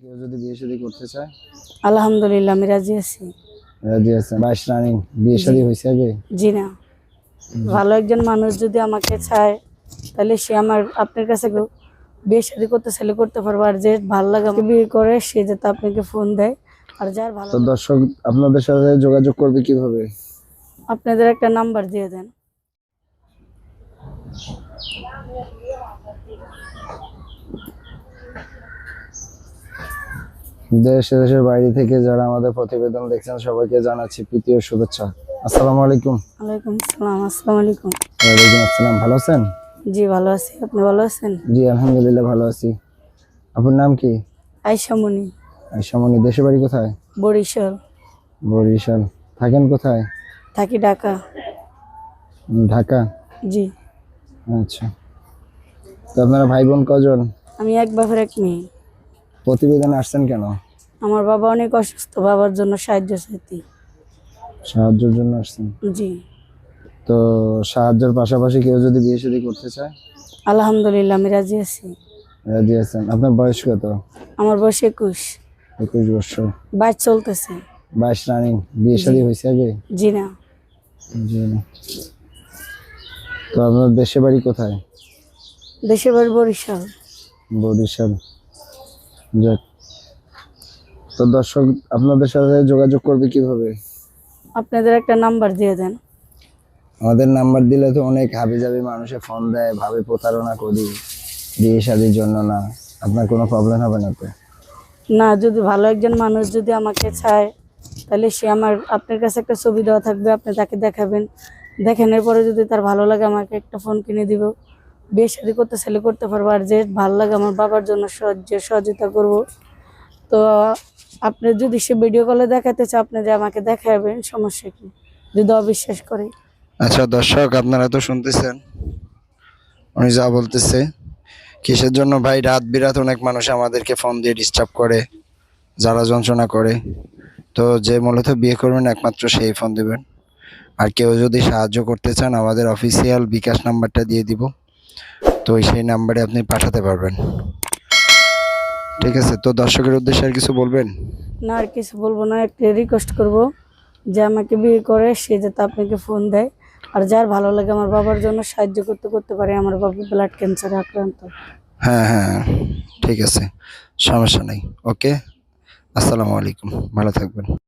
কেউ যদি বিয়ে শাদী করতে চায়? আলহামদুলিল্লাহ আমি রাজি আছি। রাজি আছেন বাইশ রানিং বিয়ে শাদী হয়েছে আগে? জি না। ভালো একজন মানুষ যদি আমাকে চায় তাহলে সে আমার আপনার কাছে বিয়ে শাদী করতে চাইলে করতে পারব। আর যে ভালো লাগে আমাকে বিয়ে করে সে যাতে আপনাকে ফোন দেয়। আর যার ভালো তো দর্শক আপনাদের সাথে যোগাযোগ করবে কীভাবে? আপনাদের একটা নাম্বার দিয়ে দেন। দেশ দেশের বাইরে থেকে যারা আমাদের প্রতিবেদন দেখছেন সবাইকে জানাচ্ছি প্রীতি ও শুভেচ্ছা। আসসালামু আলাইকুম। ওয়ালাইকুম আসসালাম আসসালামু আলাইকুম। ওয়ালাইকুম আসসালাম ভালো আছেন? জি ভালো আছি। আপনি ভালো আছেন? জি আলহামদুলিল্লাহ ভালো আছি। আপনার নাম কি? আয়সা মনি। আইসামনি দেশের বাড়ি কোথায়? বরিশাল। বরিশাল। থাকেন কোথায়? থাকি ঢাকা। ঢাকা? জি। আচ্ছা। তো আপনারা ভাই বোন কজন? আমি এক বাপের এক মেয়ে। প্রতিবেদনে আসছেন কেন? আমার বাবা অনেক অসুস্থ বাবার জন্য সাহায্য চাইতি। সাহায্যের জন্য আসছেন? জি। তো সাহায্যের পাশাপাশি কেউ যদি বিয়ে শাদী করতে চায়? আলহামদুলিল্লাহ আমি রাজি আছি। রাজি আছেন। আপনার বয়স কত? আমার বয়স একুশ। একুশ বছর। বাইশ চলতেছে। বাইশ রানিং। বিয়ে শাদী হয়েছে আগে? জি না। জি না। তো আপনার দেশের বাড়ি কোথায়? দেশের বাড়ি বরিশাল। বরিশাল। যাক। তো দর্শক আপনাদের সাথে যোগাযোগ করবে কীভাবে? আপনাদের একটা নাম্বার দিয়ে দেন। আমাদের নাম্বার দিলে তো অনেক হাবি যাবি মানুষে ফোন দেয় ভাবে প্রতারণা করি বিয়ে শাদির জন্য না। আপনার কোনো প্রবলেম হবে না তো? না যদি ভালো একজন মানুষ যদি আমাকে চায় তাহলে সে আমার আপনার কাছে একটা ছবি দেওয়া থাকবে আপনি তাকে দেখাবেন। দেখানোর পরে যদি তার ভালো লাগে আমাকে একটা ফোন কিনে দিব। বিয়ে শাদি করতে চাইলে করতে পারব আর যে ভালো লাগে আমার বাবার জন্য সাহায্য সহযোগিতা করব। তো আপনি যদি সে ভিডিও কলে দেখাতে চান আপনি যে আমাকে দেখাবেন সমস্যা কি? যদি অবিশ্বাস করে। আচ্ছা দর্শক, আপনারা তো শুনতেছেন। উনি যা বলতেছে। কিসের জন্য ভাই রাত বিরাত অনেক মানুষ আমাদেরকে ফোন দিয়ে ডিস্টার্ব করে যারা যন্ত্রণা করে। তো যে মূলত বিয়ে করবেন একমাত্র সেই ফোন দিবেন। আর কেউ যদি সাহায্য করতে চান, আমাদের অফিসিয়াল বিকাশ নাম্বারটা দিয়ে দিব। তো সেই নাম্বারে আপনি পাঠাতে পারবেন। ঠিক আছে তো দর্শকের উদ্দেশ্যে আর কিছু বলবেন? না আর কিছু বলব না একটা রিকোয়েস্ট করব যে আমাকে বিয়ে করে সে যাতে আপনাকে ফোন দেয়। আর যার ভালো লাগে আমার বাবার জন্য সাহায্য করতে করতে পারে আমার বাবা ব্লাড ক্যান্সারে আক্রান্ত। হ্যাঁ হ্যাঁ ঠিক আছে সমস্যা নেই ওকে আসসালামু আলাইকুম ভালো থাকবেন।